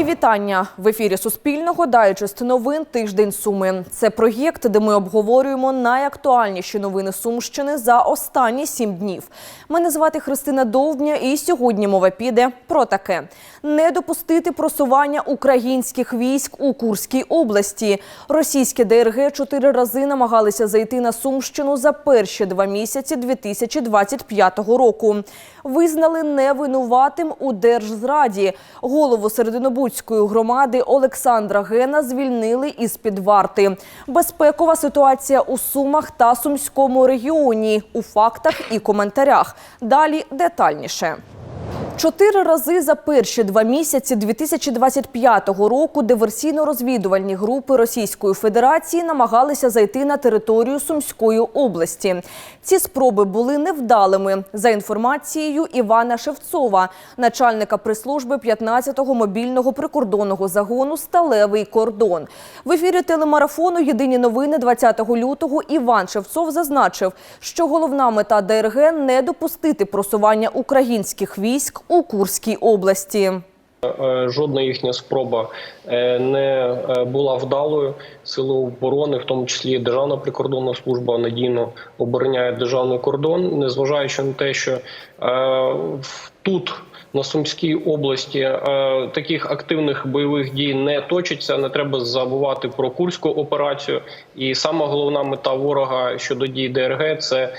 Мої вітання в ефірі Суспільного Дайджест новин Тиждень Суми. Це проєкт, де ми обговорюємо найактуальніші новини Сумщини за останні сім днів. Мене звати Христина Довбня, і сьогодні мова піде про таке: не допустити просування українських військ у Курській області. Російські ДРГ чотири рази намагалися зайти на Сумщину за перші два місяці 2025 року. Визнали невинуватим у держзраді. Голову Серединобудської громади Олександра Гена звільнили із під варти. Безпекова ситуація у Сумах та Сумському регіоні у фактах і коментарях. Далі детальніше. Чотири рази за перші два місяці 2025 року диверсійно-розвідувальні групи Російської Федерації намагалися зайти на територію Сумської області. Ці спроби були невдалими. За інформацією Івана Шевцова, начальника прес-служби 15-го мобільного прикордонного загону Сталевий кордон. В ефірі телемарафону Єдині новини 20 лютого Іван Шевцов зазначив, що головна мета ДРГ не допустити просування українських військ у Курській області. Е, Жодна їхня спроба е, не е, була вдалою. Сили оборони, в тому числі Державна прикордонна служба, надійно обороняє державний кордон, незважаючи на те, що тут. На Сумській області таких активних бойових дій не точиться. Не треба забувати про курську операцію. І сама головна мета ворога щодо дій ДРГ це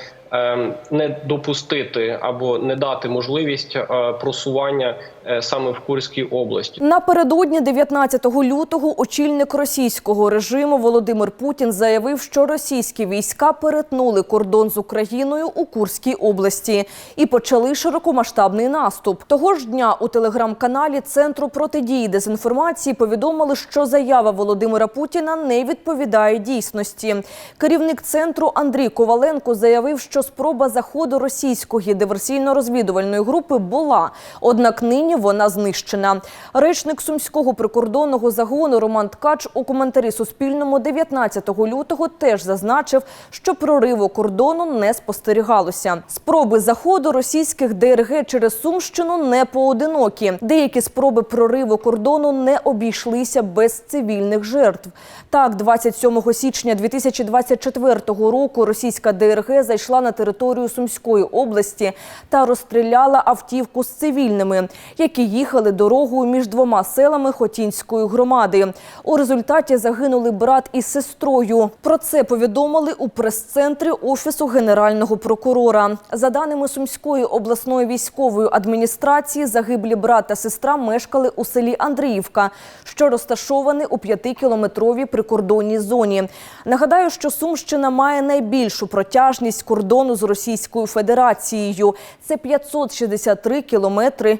не допустити або не дати можливість е, просування саме в Курській області. Напередодні 19 лютого очільник російського режиму Володимир Путін заявив, що російські війська перетнули кордон з Україною у Курській області і почали широкомасштабний наступ. Того ж дня у телеграм-каналі Центру протидії дезінформації повідомили, що заява Володимира Путіна не відповідає дійсності. Керівник центру Андрій Коваленко заявив, що спроба заходу російської диверсійно-розвідувальної групи була, однак нині вона знищена. Речник сумського прикордонного загону Роман Ткач у коментарі Суспільному 19 лютого теж зазначив, що прориву кордону не спостерігалося. Спроби заходу російських ДРГ через Сумщину не поодинокі. Деякі спроби прориву кордону не обійшлися без цивільних жертв. Так, 27 січня 2024 року російська ДРГ зайшла на територію Сумської області та розстріляла автівку з цивільними, які їхали дорогою між двома селами Хотінської громади. У результаті загинули брат із сестрою. Про це повідомили у прес-центрі офісу генерального прокурора. За даними Сумської обласної військової адміністрації, загиблі брат та сестра мешкали у селі Андріївка, що розташоване у п'ятикілометровій прикордонній зоні. Нагадаю, що Сумщина має найбільшу протяжність кордону з Російською Федерацією. Це 563 кілометри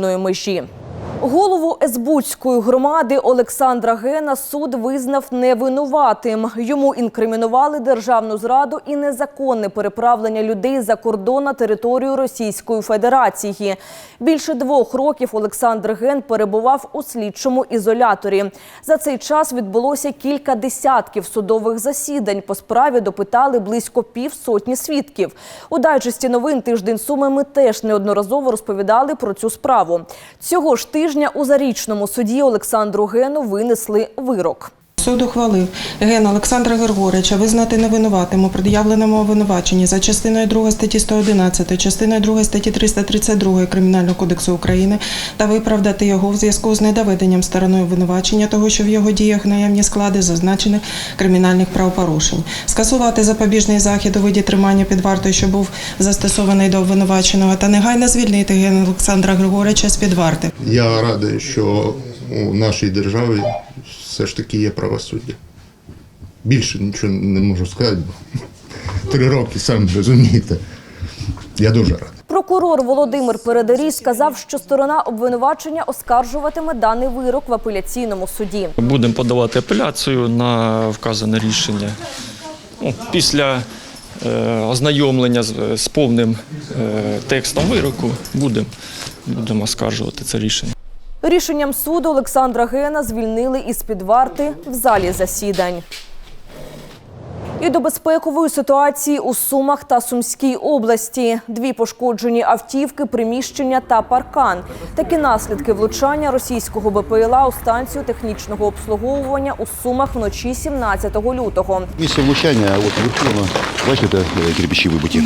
спільної межі. Голову Есбудської громади Олександра Гена суд визнав невинуватим. Йому інкримінували державну зраду і незаконне переправлення людей за кордон на територію Російської Федерації. Більше двох років Олександр Ген перебував у слідчому ізоляторі. За цей час відбулося кілька десятків судових засідань. По справі допитали близько півсотні свідків. У дайджесті новин тиждень суми ми теж неодноразово розповідали про цю справу. Цього ж тижня у зарічному суді Олександру Гену винесли вирок. Суд ухвалив Гена Олександра Григорича визнати невинуватим у пред'явленому обвинуваченні за частиною 2 статті 111, частиною 2 статті 332 Кримінального кодексу України та виправдати його в зв'язку з недоведенням стороною обвинувачення того, що в його діях наявні склади зазначених кримінальних правопорушень, скасувати запобіжний захід у виді тримання під вартою, що був застосований до обвинуваченого, та негайно звільнити Гена Олександра Григорича з під варти. Я радий, що у нашій державі все ж таки є правосуддя. Більше нічого не можу сказати, бо три роки самі розумієте. Я дуже радий. Прокурор Володимир Передарій сказав, що сторона обвинувачення оскаржуватиме даний вирок в апеляційному суді. Будемо подавати апеляцію на вказане рішення. Ну, Після е, ознайомлення з, з повним е, текстом вироку будемо будемо оскаржувати це рішення. Рішенням суду Олександра Гена звільнили із під варти в залі засідань. І до безпекової ситуації у Сумах та Сумській області. Дві пошкоджені автівки, приміщення та паркан. Такі наслідки влучання російського БПЛА у станцію технічного обслуговування у Сумах вночі 17 лютого. Місце влучання, от вверху, бачите, е, кирпичі вибиті.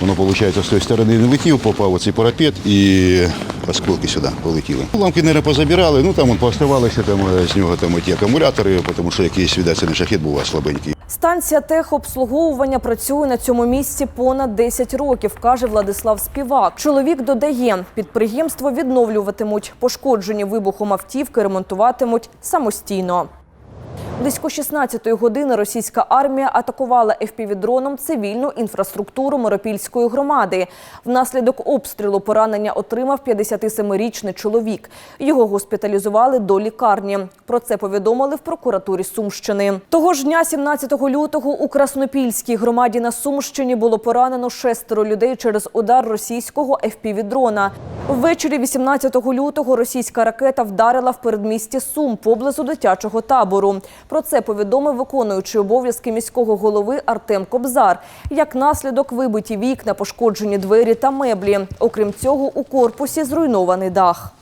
Воно, виходить, з тої сторони не летів, попав у цей парапет і осколки сюди полетіли. Ламки, не позабирали, ну там поставалися пооставалися там, е, з нього там, ті акумулятори, тому що якийсь, видать, шахід шахет був, слабенький. Станція техобслуговування працює на цьому місці понад 10 років, каже Владислав Співак. Чоловік додає, підприємство відновлюватимуть пошкоджені вибухом автівки, ремонтуватимуть самостійно. Близько 16-ї години російська армія атакувала FPV-дроном цивільну інфраструктуру Миропільської громади. Внаслідок обстрілу поранення отримав 57-річний чоловік. Його госпіталізували до лікарні. Про це повідомили в прокуратурі Сумщини. Того ж дня, 17 лютого, у Краснопільській громаді на Сумщині було поранено шестеро людей через удар російського FPV-дрона. Ввечері 18 лютого російська ракета вдарила в передмісті Сум поблизу дитячого табору. Про це повідомив виконуючий обов'язки міського голови Артем Кобзар. Як наслідок вибиті вікна, пошкоджені двері та меблі. Окрім цього, у корпусі зруйнований дах.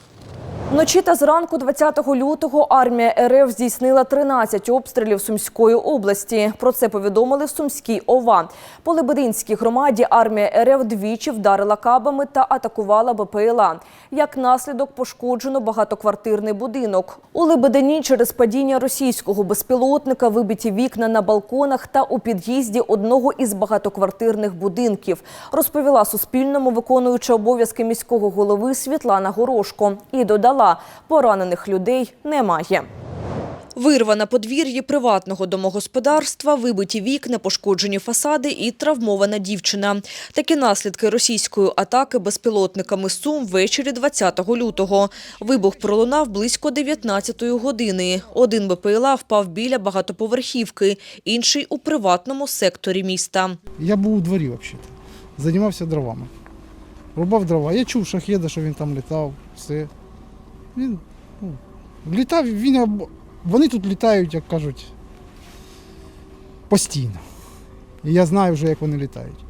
Вночі та зранку 20 лютого армія РФ здійснила 13 обстрілів Сумської області. Про це повідомили в Сумській ОВА. По Лебединській громаді армія РФ двічі вдарила кабами та атакувала БПЛА. Як наслідок пошкоджено багатоквартирний будинок. У Лебедині через падіння російського безпілотника вибиті вікна на балконах та у під'їзді одного із багатоквартирних будинків. Розповіла Суспільному виконуюча обов'язки міського голови Світлана Горошко і додала, поранених людей немає. Вирва на подвір'ї приватного домогосподарства, вибиті вікна, пошкоджені фасади і травмована дівчина. Такі наслідки російської атаки безпілотниками Сум ввечері 20 лютого. Вибух пролунав близько 19 години. Один БПЛА впав біля багатоповерхівки, інший у приватному секторі міста. Я був у дворі взагалі. Займався дровами. Рубав дрова. Я чув шахеда, що він там літав, все. Він ну, літав, він, вони тут літають, як кажуть, постійно. І я знаю вже, як вони літають.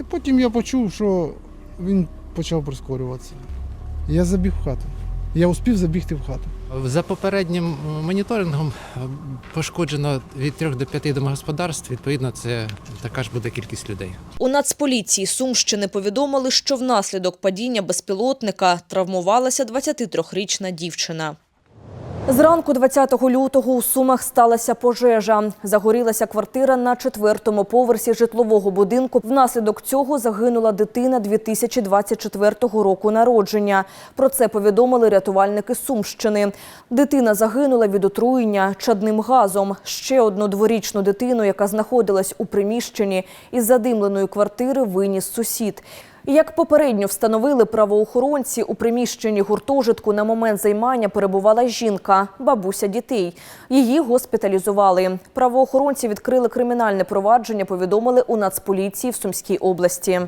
І потім я почув, що він почав прискорюватися. Я забіг в хату. Я успів забігти в хату. За попереднім моніторингом е, пошкоджено від 3 до 5 домогосподарств. Відповідно, це така ж буде кількість людей. У Нацполіції Сумщини повідомили, що внаслідок падіння безпілотника травмувалася 23-річна дівчина. Зранку 20 лютого у Сумах сталася пожежа. Загорілася квартира на четвертому поверсі житлового будинку. Внаслідок цього загинула дитина 2024 року народження. Про це повідомили рятувальники Сумщини. Дитина загинула від отруєння чадним газом. Ще одну дворічну дитину, яка знаходилась у приміщенні із задимленої квартири, виніс сусід. Як попередньо встановили правоохоронці, у приміщенні гуртожитку на момент займання перебувала жінка, бабуся дітей. Її госпіталізували. Правоохоронці відкрили кримінальне провадження, повідомили у Нацполіції в Сумській області.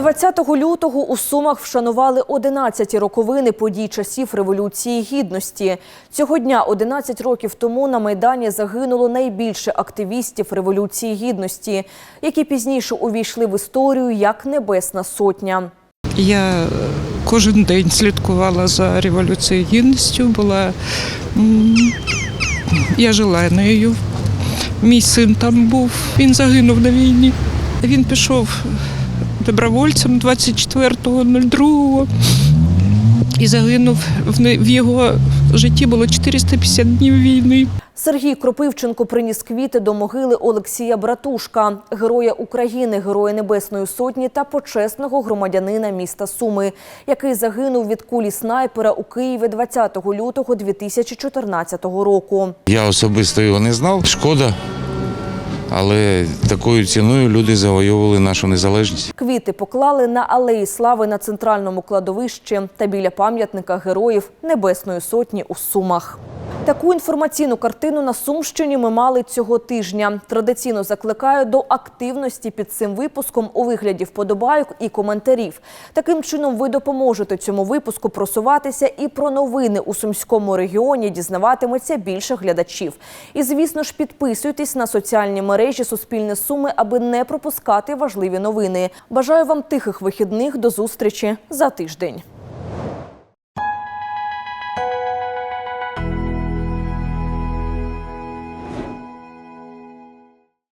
20 лютого у Сумах вшанували 11 роковини подій часів Революції Гідності. Цього дня, 11 років тому, на Майдані загинуло найбільше активістів Революції Гідності, які пізніше увійшли в історію як Небесна Сотня. Я е, кожен день слідкувала за революцією гідністю. Була я жила нею. Мій син там був. Він загинув на війні. Він пішов добровольцем 24.02 і загинув. В не- В його житті було 450 днів війни. Сергій Кропивченко приніс квіти до могили Олексія Братушка, героя України, героя Небесної Сотні та почесного громадянина міста Суми, який загинув від кулі снайпера у Києві 20 лютого 2014 року. Я особисто його не знав. Шкода, але такою ціною люди завойовували нашу незалежність. Квіти поклали на алеї слави на центральному кладовищі та біля пам'ятника героїв Небесної Сотні у Сумах. Таку інформаційну картину на Сумщині ми мали цього тижня. Традиційно закликаю до активності під цим випуском у вигляді вподобайок і коментарів. Таким чином ви допоможете цьому випуску просуватися і про новини у сумському регіоні дізнаватиметься більше глядачів. І звісно ж, підписуйтесь на соціальні мережі Суспільне Суми, аби не пропускати важливі новини. Бажаю вам тихих вихідних. До зустрічі за тиждень.